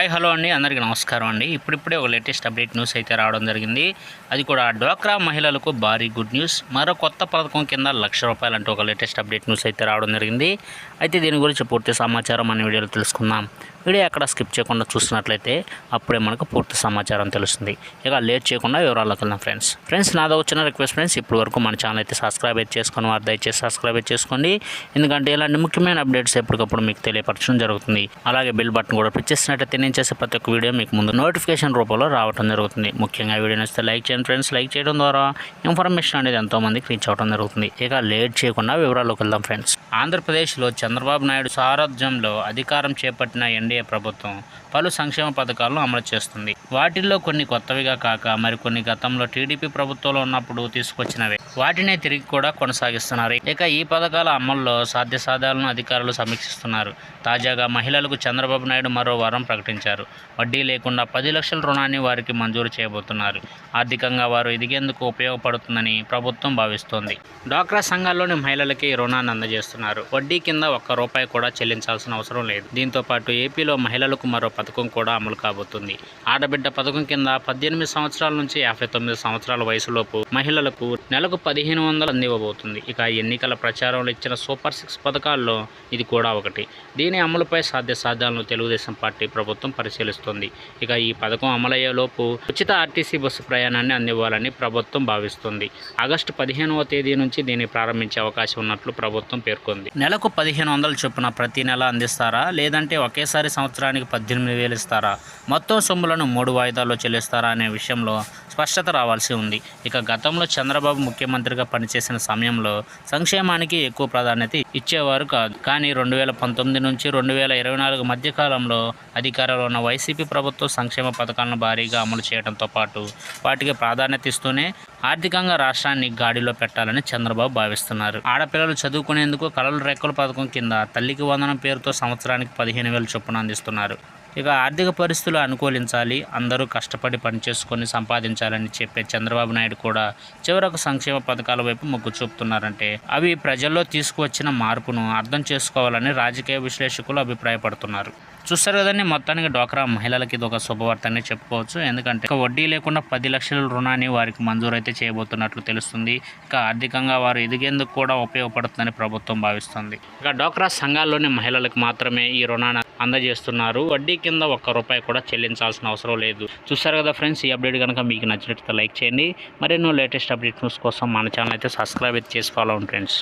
Hi hello అండి. అందరికీ నమస్కారం అండి. ఇప్పుడిప్పుడే ఒక లేటెస్ట్ అప్డేట్ న్యూస్ అయితే రావడం జరిగింది. అది కూడా డ్వాక్రా మహిళలకు భారీ గుడ్ న్యూస్. మరో కొత్త పథకం కింద లక్ష రూపాయలు అంటూ ఒక లేటెస్ట్ అప్డేట్ న్యూస్ అయితే రావడం జరిగింది. అయితే దీని గురించి పూర్తి సమాచారం మన వీడియోలో తెలుసుకుందాం. వీడియో ఎక్కడ స్కిప్ చేయకుండా చూసినట్లయితే అప్పుడే మనకు పూర్తి సమాచారం తెలుస్తుంది. ఇక లేట్ చేయకుండా వివరాల్లోకి వెళ్దాం ఫ్రెండ్స్. ఫ్రెండ్స్ నాదో వచ్చిన రిక్వెస్ట్ ఫ్రెండ్స్ ఇప్పటి వరకు మన ఛానల్ అయితే సబ్స్క్రైబ్ అయితే చేసుకుని వారు దయచేసి సబ్స్క్రైబ్ అయితే చేసుకోండి. ఎందుకంటే ఇలాంటి ముఖ్యమైన అప్డేట్స్ ఎప్పటికప్పుడు మీకు తెలియపరచడం జరుగుతుంది. అలాగే బిల్ బటన్ కూడా ప్రెస్ చేసినట్లయితే నేను చేసే ప్రతి ఒక్క వీడియో మీకు ముందు నోటిఫికేషన్ రూపంలో రావడం జరుగుతుంది. ముఖ్యంగా వీడియో నచ్చితే లైక్ చేయండి ఫ్రెండ్స్ లైక్ చేయడం ద్వారా ఇన్ఫర్మేషన్ అనేది ఎంతోమందికి రీచ్ అవడం జరుగుతుంది. ఇక లేట్ చేయకుండా వివరాల్లోకి వెళ్దాం ఫ్రెండ్స్. ఆంధ్రప్రదేశ్లో చంద్రబాబు నాయుడు సారథ్యంలో అధికారం చేపట్టిన ఎన్డీఏ ప్రభుత్వం పలు సంక్షేమ పథకాలను అమలు చేస్తుంది. వాటిల్లో కొన్ని కొత్తవిగా కాక మరికొన్ని గతంలో టీడీపీ ప్రభుత్వంలో ఉన్నప్పుడు తీసుకొచ్చినవే. వాటినే తిరిగి కూడా కొనసాగిస్తున్నారు. ఇక ఈ పథకాల అమల్లో సాధ్యసాధ్యాలను అధికారులు సమీక్షిస్తున్నారు. తాజాగా మహిళలకు చంద్రబాబు నాయుడు మరో వారం ప్రకటించారు. వడ్డీ లేకుండా పది లక్షల రుణాన్ని వారికి మంజూరు చేయబోతున్నారు. ఆర్థికంగా వారు ఎదిగేందుకు ఉపయోగపడుతుందని ప్రభుత్వం భావిస్తోంది. డ్వాక్రా సంఘాల్లోని మహిళలకి రుణాన్ని అందజేస్తున్నారు. వడ్డీ కింద ఒక్క రూపాయి కూడా చెల్లించాల్సిన అవసరం లేదు. దీంతో పాటు ఏపీ ఏపీలో మహిళలకు మరో పథకం కూడా అమలు కాబోతుంది. ఆడబిడ్డ పథకం కింద పద్దెనిమిది సంవత్సరాల నుంచి యాభై తొమ్మిది సంవత్సరాల వయసులోపు మహిళలకు నెలకు పదిహేను వందలు అందివ్వబోతుంది. ఇక ఎన్నికల ప్రచారంలో ఇచ్చిన సూపర్ సిక్స్ పథకాల్లో ఇది కూడా ఒకటి. దీని అమలుపై సాధ్య సాధ్యాలను తెలుగుదేశం పార్టీ ప్రభుత్వం పరిశీలిస్తుంది. ఇక ఈ పథకం అమలయ్యేలోపు ఉచిత ఆర్టీసీ బస్సు ప్రయాణాన్ని అందివ్వాలని ప్రభుత్వం భావిస్తుంది. ఆగస్టు పదిహేనవ తేదీ నుంచి దీన్ని ప్రారంభించే అవకాశం ఉన్నట్లు ప్రభుత్వం పేర్కొంది. నెలకు పదిహేను వందల చొప్పున ప్రతి నెల అందిస్తారా? లేదంటే ఒకేసారి సంవత్సరానికి పద్దెనిమిది వేలు ఇస్తారా? మొత్తం సొమ్ములను మూడు వాయిదాల్లో చెల్లిస్తారా అనే విషయంలో స్పష్టత రావాల్సి ఉంది. ఇక గతంలో చంద్రబాబు ముఖ్యమంత్రిగా పనిచేసిన సమయంలో సంక్షేమానికి ఎక్కువ ప్రాధాన్యత ఇచ్చేవారు కాదు. కానీ రెండు వేల పంతొమ్మిది నుంచి రెండు వేల ఇరవై నాలుగు మధ్యకాలంలో అధికారంలో ఉన్న వైసీపీ ప్రభుత్వం సంక్షేమ పథకాలను భారీగా అమలు చేయడంతో పాటు వాటికి ప్రాధాన్యత ఇస్తూనే ఆర్థికంగా రాష్ట్రాన్ని గాడిలో పెట్టాలని చంద్రబాబు భావిస్తున్నారు. ఆడపిల్లలు చదువుకునేందుకు కలలు రెక్కల పథకం కింద తల్లికి వందనం పేరుతో సంవత్సరానికి పదిహేను వేల చొప్పున అందిస్తున్నారు ఇక ఆర్థిక పరిస్థితులు అనుకూలించాలి అందరూ కష్టపడి పనిచేసుకొని సంపాదించాలని చెప్పే చంద్రబాబు నాయుడు కూడా చివరకు సంక్షేమ పథకాల వైపు మొగ్గు చూపుతున్నారంటే అవి ప్రజల్లో తీసుకువచ్చిన మార్పును అర్థం చేసుకోవాలని రాజకీయ విశ్లేషకులు అభిప్రాయపడుతున్నారు. చూస్తారు కదండి మొత్తానికి డోక్రా మహిళలకి ఇది ఒక శుభవార్త అనే చెప్పుకోవచ్చు. ఎందుకంటే ఇక వడ్డీ లేకుండా పది లక్షల రుణాన్ని వారికి మంజూరు అయితే చేయబోతున్నట్లు తెలుస్తుంది. ఇక ఆర్థికంగా వారు ఎదిగేందుకు కూడా ఉపయోగపడుతుందని ప్రభుత్వం భావిస్తుంది. ఇక డోక్రా సంఘాల్లోని మహిళలకు మాత్రమే ఈ రుణాన్ని అందజేస్తున్నారు. వడ్డీ కింద ఒక్క రూపాయి కూడా చెల్లించాల్సిన అవసరం లేదు. చూస్తారు కదా ఫ్రెండ్స్ ఈ అప్డేట్ కనుక మీకు నచ్చినట్లయితే లైక్ చేయండి. మరెన్నో లేటెస్ట్ అప్డేట్ న్యూస్ కోసం మన ఛానల్ అయితే సబ్స్క్రైబ్ అయితే చేసి ఫాలో ఫ్రెండ్స్.